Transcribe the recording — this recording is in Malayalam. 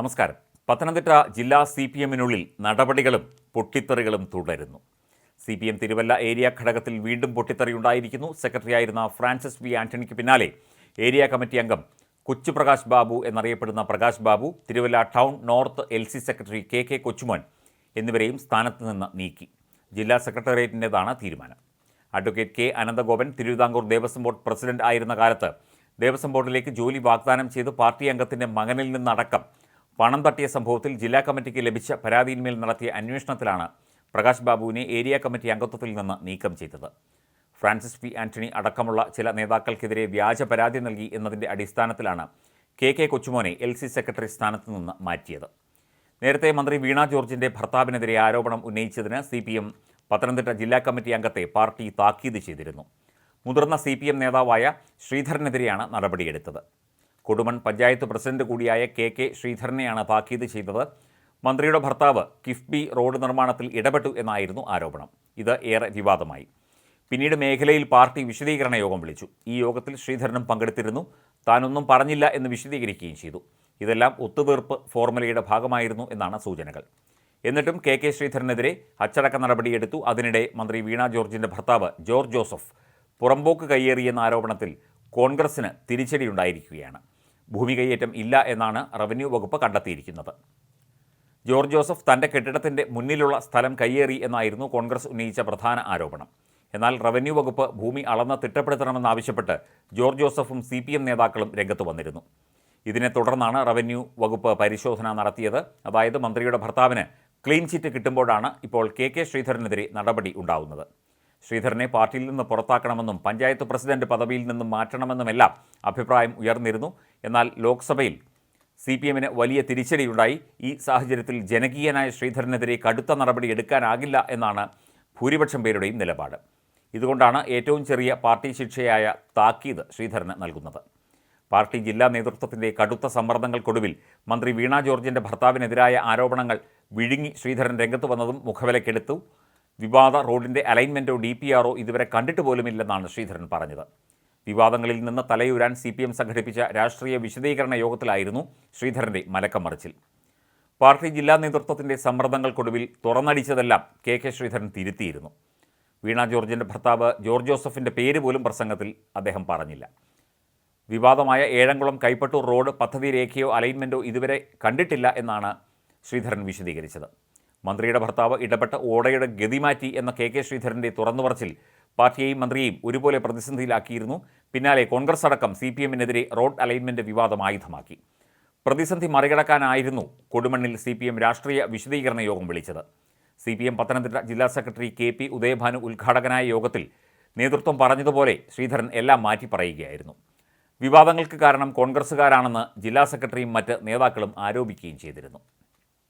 നമസ്കാരം. പത്തനംതിട്ട ജില്ലാ സി പി എമ്മിനുള്ളിൽ നടപടികളും പൊട്ടിത്തെറികളും തുടരുന്നു. C P M Thiruvalla area ഘടകത്തിൽ വീണ്ടും പൊട്ടിത്തെറിയുണ്ടായിരിക്കുന്നു സെക്രട്ടറിയായിരുന്ന ഫ്രാൻസിസ് വി ആന്റണിക്ക് പിന്നാലെ ഏരിയ കമ്മിറ്റി അംഗം കൊച്ചു പ്രകാശ് ബാബു എന്നറിയപ്പെടുന്ന Prakash Babu Thiruvalla town north L C secretary K K Kochumon എന്നിവരെയും സ്ഥാനത്ത് നിന്ന് നീക്കി. ജില്ലാ സെക്രട്ടേറിയറ്റിന്റെതാണ് തീരുമാനം. Advocate K Ananthagopan Thiruvithamkoor Devaswom board president ആയിരുന്ന കാലത്ത് ദേവസ്വം ബോർഡിലേക്ക് ജോലി വാഗ്ദാനം ചെയ്ത് പാർട്ടി അംഗത്തിന്റെ മകനിൽ നിന്നടക്കം പണം തട്ടിയ സംഭവത്തിൽ ജില്ലാ കമ്മിറ്റിക്ക് ലഭിച്ച പരാതിയിന്മേൽ നടത്തിയ അന്വേഷണത്തിലാണ് പ്രകാശ് ബാബുവിനെ ഏരിയ കമ്മിറ്റി അംഗത്വത്തിൽ നിന്ന് നീക്കം ചെയ്തത്. ഫ്രാൻസിസ് പി ആന്റണി അടക്കമുള്ള ചില നേതാക്കൾക്കെതിരെ വ്യാജ പരാതി നൽകി എന്നതിന്റെ അടിസ്ഥാനത്തിലാണ് കെ കെ കൊച്ചുമോനെ എൽ സി സെക്രട്ടറി സ്ഥാനത്ത് നിന്ന് മാറ്റിയത്. നേരത്തെ മന്ത്രി വീണ ജോർജിന്റെ ഭർത്താവിനെതിരെ ആരോപണം ഉന്നയിച്ചതിന് സി പി എം പത്തനംതിട്ട ജില്ലാ കമ്മിറ്റി അംഗത്തെ പാർട്ടി താക്കീത് ചെയ്തിരുന്നു. മുതിർന്ന സി പി എം നേതാവായ ശ്രീധരനെതിരെയാണ് നടപടിയെടുത്തത്. കൊടുമൺ പഞ്ചായത്ത് പ്രസിഡന്റ് കൂടിയായ കെ കെ ശ്രീധരനെയാണ് താക്കീത് ചെയ്തത്. മന്ത്രിയുടെ ഭർത്താവ് കിഫ്ബി റോഡ് നിർമ്മാണത്തിൽ ഇടപെട്ടു എന്നായിരുന്നു ആരോപണം. ഇത് ഏറെ വിവാദമായി. പിന്നീട് മേഖലയിൽ പാർട്ടി വിശദീകരണ യോഗം വിളിച്ചു. ഈ യോഗത്തിൽ ശ്രീധരനും പങ്കെടുത്തിരുന്നു. താനൊന്നും പറഞ്ഞില്ല എന്ന് വിശദീകരിക്കുകയും ചെയ്തു. ഇതെല്ലാം ഒത്തുതീർപ്പ് ഫോർമുലയുടെ ഭാഗമായിരുന്നു എന്നാണ് സൂചനകൾ. എന്നിട്ടും കെ കെ ശ്രീധരനെതിരെ അച്ചടക്ക നടപടിയെടുത്തു. അതിനിടെ മന്ത്രി വീണ ജോർജിന്റെ ഭർത്താവ് ജോർജ് ജോസഫ് പുറമ്പോക്ക് കയ്യേറിയെന്ന ആരോപണത്തിൽ കോൺഗ്രസിന് തിരിച്ചടിയുണ്ടായിരിക്കുകയാണ്. ഭൂമി കയ്യേറ്റം ഇല്ല എന്നാണ് റവന്യൂ വകുപ്പ് കണ്ടെത്തിയിരിക്കുന്നത്. ജോർജ് ജോസഫ് തന്റെ കെട്ടിടത്തിന്റെ മുന്നിലുള്ള സ്ഥലം കയ്യേറി എന്നായിരുന്നു കോൺഗ്രസ് ഉന്നയിച്ച പ്രധാന ആരോപണം. എന്നാൽ റവന്യൂ വകുപ്പ് ഭൂമി അളന്ന് തിട്ടപ്പെടുത്തണമെന്നാവശ്യപ്പെട്ട് ജോർജ് ജോസഫും സി പി എം നേതാക്കളും രംഗത്ത് വന്നിരുന്നു. ഇതിനെ തുടർന്നാണ് റവന്യൂ വകുപ്പ് പരിശോധന നടത്തിയത്. അതായത് മന്ത്രിയുടെ ഭർത്താവിന് ക്ലീൻ ചിറ്റ് കിട്ടുമ്പോഴാണ് ഇപ്പോൾ കെ കെ ശ്രീധരനെതിരെ നടപടി ഉണ്ടാവുന്നത്. ശ്രീധരനെ പാർട്ടിയിൽ നിന്ന് പുറത്താക്കണമെന്നും പഞ്ചായത്ത് പ്രസിഡന്റ് പദവിയിൽ നിന്നും മാറ്റണമെന്നുമെല്ലാം അഭിപ്രായം ഉയർന്നിരുന്നു. എന്നാൽ ലോക്സഭയിൽ സി പി എമ്മിന് വലിയ തിരിച്ചടിയുണ്ടായി. ഈ സാഹചര്യത്തിൽ ജനകീയനായ ശ്രീധരനെതിരെ കടുത്ത നടപടി എടുക്കാനാകില്ല എന്നാണ് ഭൂരിപക്ഷം പേരുടെയും നിലപാട്. ഇതുകൊണ്ടാണ് ഏറ്റവും ചെറിയ പാർട്ടി ശിക്ഷയായ താക്കീത് ശ്രീധരന് നൽകുന്നത്. പാർട്ടി ജില്ലാ നേതൃത്വത്തിന്റെ കടുത്ത സമ്മർദ്ദങ്ങൾക്കൊടുവിൽ മന്ത്രി വീണ ജോർജിന്റെ ഭർത്താവിനെതിരായ ആരോപണങ്ങൾ വിഴുങ്ങി ശ്രീധരൻ രംഗത്ത് വന്നതും മുഖവിലക്കെടുത്തു. വിവാദ റോഡിന്റെ അലൈൻമെന്റോ ഡി പി ആറോ ഇതുവരെ കണ്ടിട്ട് പോലുമില്ലെന്നാണ് ശ്രീധരൻ പറഞ്ഞത്. വിവാദങ്ങളിൽ നിന്ന് തലയുരാൻ സി പി എം സംഘടിപ്പിച്ച രാഷ്ട്രീയ വിശദീകരണ യോഗത്തിലായിരുന്നു ശ്രീധരന്റെ മലക്കം മറിച്ചിൽ പാർട്ടി ജില്ലാ നേതൃത്വത്തിന്റെ സമ്മർദ്ദങ്ങൾക്കൊടുവിൽ തുറന്നടിച്ചതെല്ലാം കെ കെ ശ്രീധരൻ തിരുത്തിയിരുന്നു. വീണ ജോർജിന്റെ ഭർത്താവ് ജോർജ് ജോസഫിന്റെ പേര് പോലും പ്രസംഗത്തിൽ അദ്ദേഹം പറഞ്ഞില്ല. വിവാദമായ ഏഴംകുളം കൈപ്പട്ടൂർ റോഡ് പദ്ധതി രേഖയോ അലൈൻമെന്റോ ഇതുവരെ കണ്ടിട്ടില്ല എന്നാണ് ശ്രീധരൻ വിശദീകരിച്ചത്. മന്ത്രിയുടെ ഭർത്താവ് ഇടപെട്ട ഓടയുടെ ഗതിമാറ്റി എന്ന കെ കെ ശ്രീധരന്റെ തുറന്നുപറച്ചിൽ പാർട്ടിയെയും മന്ത്രിയെയും ഒരുപോലെ പ്രതിസന്ധിയിലാക്കിയിരുന്നു പിന്നാലെ കോൺഗ്രസ് അടക്കം സി പി എമ്മിനെതിരെ റോഡ് അലൈൻമെന്റ് വിവാദം ആയുധമാക്കി. പ്രതിസന്ധി മറികടക്കാനായിരുന്നു കൊടുമണ്ണിൽ സി പി എം രാഷ്ട്രീയ വിശദീകരണ യോഗം വിളിച്ചത്. സി പി എം പത്തനംതിട്ട ജില്ലാ സെക്രട്ടറി കെ പി ഉദയഭാനു ഉദ്ഘാടകനായ യോഗത്തിൽ നേതൃത്വം പറഞ്ഞതുപോലെ ശ്രീധരൻ എല്ലാം മാറ്റി പറയുകയായിരുന്നു. വിവാദങ്ങൾക്ക് കാരണം കോൺഗ്രസ്സുകാരാണെന്ന് ജില്ലാ സെക്രട്ടറിയും മറ്റ് നേതാക്കളും ആരോപിക്കുകയും ചെയ്തിരുന്നു.